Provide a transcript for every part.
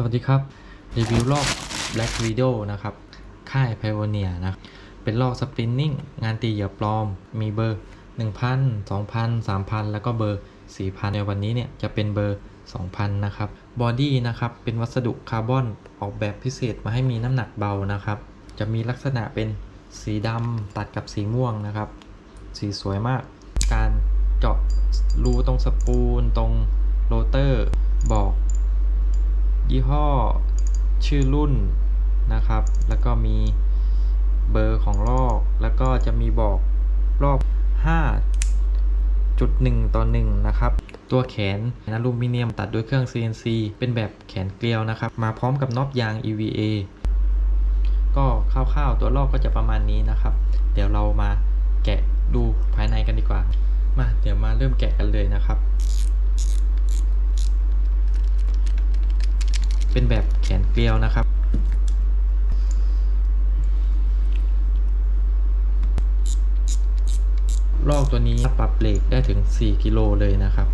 สวัสดีครับ รีวิวลอก Black Widow นะครับ ค่าย Pioneer นะ เป็นลอกสปรินนิ่ง งานตีเหยื่อปลอม มีเบอร์ 1,000 2,000 3,000 แล้วก็เบอร์ 4,000 ในวันนี้เนี่ย จะเป็นเบอร์ 2,000 นะครับ บอดี้นะครับ เป็นวัสดุคาร์บอน ออกแบบพิเศษมาให้มีน้ำหนักเบานะครับ จะมีลักษณะเป็นสีดำตัดกับสีม่วงนะครับ สีสวยมาก การเจาะรูตรงสปูลตรงโรเตอร์บอก ยี่ห้อ ชื่อรุ่นนะครับ แล้วก็มีเบอร์ของลอก แล้วก็จะมีบอกรอบ 5.1 ต่อ 1 นะครับ ตัวแขนอลูมิเนียมตัดด้วยเครื่อง CNC เป็นแบบแขนเกลียวนะครับ มาพร้อมกับน็อตยาง EVA ก็คร่าวๆ ตัวลอกก็จะประมาณนี้นะครับ เดี๋ยวเรามาแกะดูภายในกันดีกว่า มา เดี๋ยวมาเริ่มแกะกันเลยนะครับ เป็นแบบแขนเกลียวนะครับ ลอกตัวนี้ปรับเบรกได้ถึง 4 กิโลเลยนะครับ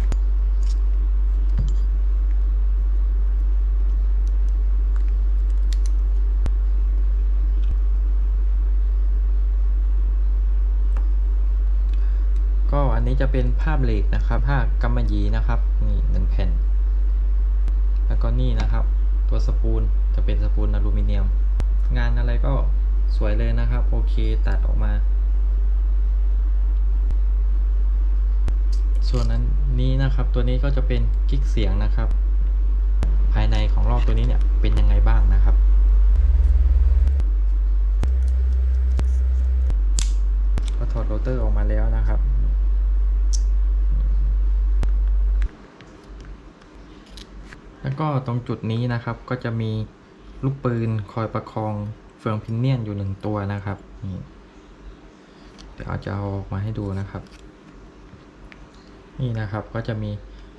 ก็อันนี้จะเป็นผ้าเบรกนะครับผ้ากำมะหยี่นะครับ นี่หนึ่งแผ่น แล้วก็นี่นะครับ ตัวสปูลจะเป็นสปูลอลูมิเนียม งานอะไรก็สวยเลยนะครับ โอเคตัดออกมา ส่วนอันนี้นะครับตัวนี้ก็จะเป็นกิ๊กเสียงนะครับ ภายในของลอกตัวนี้เนี่ยเป็นยังไงบ้างนะครับก็ถอดโรเตอร์ออกมาแล้วนะครับ แล้วก็ตรงจุดนี้นะครับก็จะมีลูกปืนคอยประคองเฟืองพินเนียนอยู่หนึ่งตัวนะครับนี่เดี๋ยวจะเอาออกมาให้ดูนะครับ นี่นะครับก็จะมี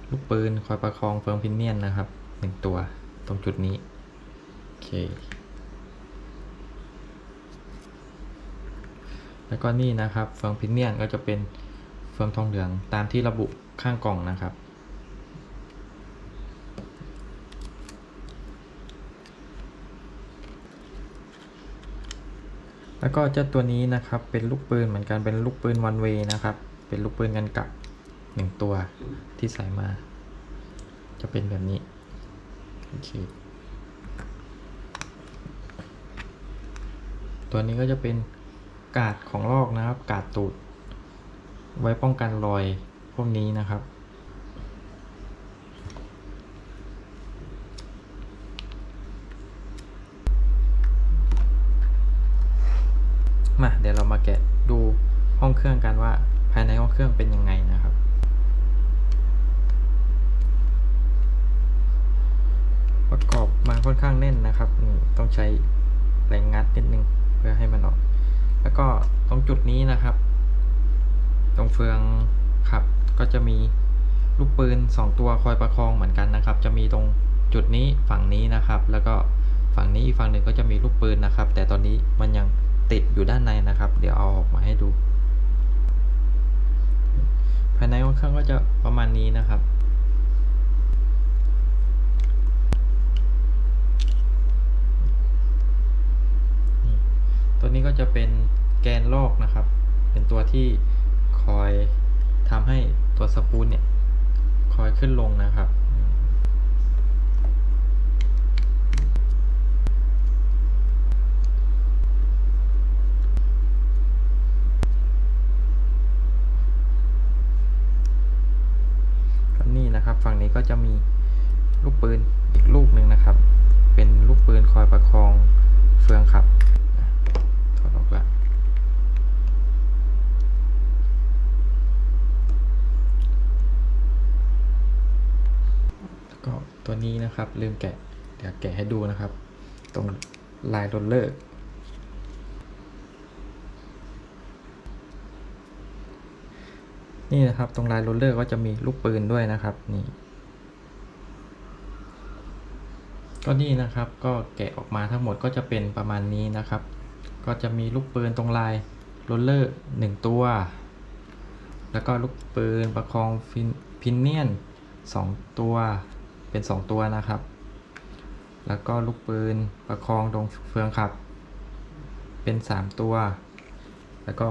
ลูกปืนคอยประคองเฟืองพินเนียนนะครับหนึ่งตัวตรงจุดนี้โอเคแล้วก็นี่นะครับเฟืองพินเนียนก็จะเป็นเฟืองทองเหลืองตามที่ระบุข้างกล่องนะครับ แล้วก็เจ้าตัวนี้นะครับเป็นลูกปืนเหมือนกันเป็นลูกปืนวันเวนะครับ เป็นลูกปืนกันกับหนึ่งตัวที่ใส่มา จะเป็นแบบนี้โอเคตัวนี้ก็จะเป็นกาดของลอกนะครับ กาดตูด ไว้ป้องกันรอยพวกนี้นะครับ มาเดี๋ยวเรามาแกะดูห้องเครื่องกันว่าภายในห้องเครื่องเป็นยังไงนะครับ ประกอบมาค่อนข้างแน่นนะครับต้องใช้แรงงัดนิดนึงเพื่อให้มันออก แล้วก็ตรงจุดนี้นะครับ ตรงเฟืองขับก็จะมีลูกปืน 2 ตัวคอยประคองเหมือนกันนะครับ จะมีตรงจุดนี้ฝั่งนี้นะครับ แล้วก็ฝั่งนี้อีกฝั่งหนึ่งก็จะมีลูกปืนนะครับ แต่ตอนนี้มันยัง ติดอยู่ด้านในนะครับ เดี๋ยวเอาออกมาให้ดู ภายในห้องเครื่องก็จะประมาณนี้นะครับตัวนี้ก็จะเป็นแกนลอกนะครับ เป็นตัวที่คอยทำให้ตัวสปูลเนี่ย คอยขึ้นลงนะครับ ก็นี่นะครับฝั่งนี้ก็จะมีลูกปืนอีกลูกหนึ่งนะครับ เป็นลูกปืนคอยประคองเฟืองขับอะถอดออกละแล้ว ก็ตัวนี้นะครับลืมแกะ เดี๋ยวแกะให้ดูนะครับ ตรงลายโรลเลอร์นี่นะครับตรงลายโรลเลอร์ก็จะมีลูกปืนด้วยนะครับนี่ก็นี่นะครับก็แกะออกมาทั้งหมดก็จะเป็นประมาณนี้นะครับ ก็จะมีลูกปืนตรงลายโรลเลอร์หนึ่งตัว แล้วก็ลูกปืนประคองฟินพินเนียนสองตัว เป็นสองตัวนะครับ แล้วก็ลูกปืนประคองตรงเฟืองขับ เป็น 3 ตัว แล้วก็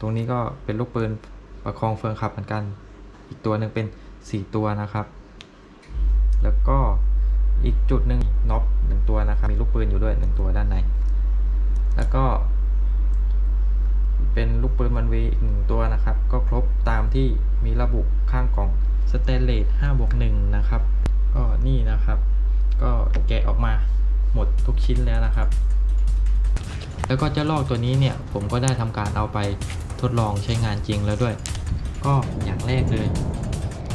ตรงนี้ก็เป็นลูกปืนประคองเฟืองขับเหมือนกัน อีกตัวหนึ่งเป็น 4 ตัวนะครับ แล้วก็อีกจุดหนึ่งน็อปหนึ่งตัวนะครับ มีลูกปืนอยู่ด้วยหนึ่งตัวด้านใน แล้วก็เป็นลูกปืนมันวีอีกหนึ่งตัวนะครับ ก็ครบตามที่มีระบุข้างกล่องสเตนเลส5บวก1นะครับ ก็นี่นะครับ ก็แกะออกมาหมดทุกชิ้นแล้วนะครับ แล้วก็เจ้าลอกตัวนี้เนี่ยผมก็ได้ทำการเอาไปทดลองใช้งานจริงแล้วด้วย ก็อย่างแรกเลย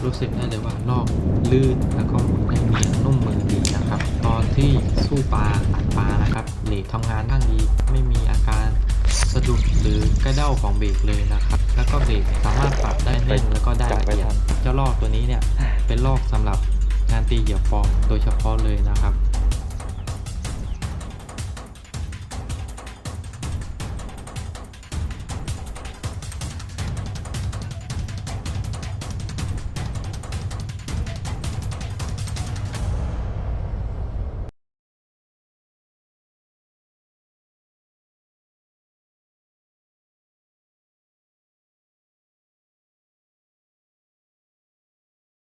รู้สึกได้เลยว่าลอกลื่นแล้วก็ได้เนีนุ่มมือดีนะครับ ตอนที่สู้ปลาตัดปลานะครับเหล็กทำงานบ้างดีไม่มีอาการสะดุดหรือกระเด้าของเบรกเลยนะครับ แล้วก็เบรกสามารถปรับได้แน่นแล้วก็ได้ละเอียดเจ้าลอกตัวนี้เนี่ยเป็นลอกสำหรับ งานตีเหยียบฟองโดยเฉพาะเลยนะครับ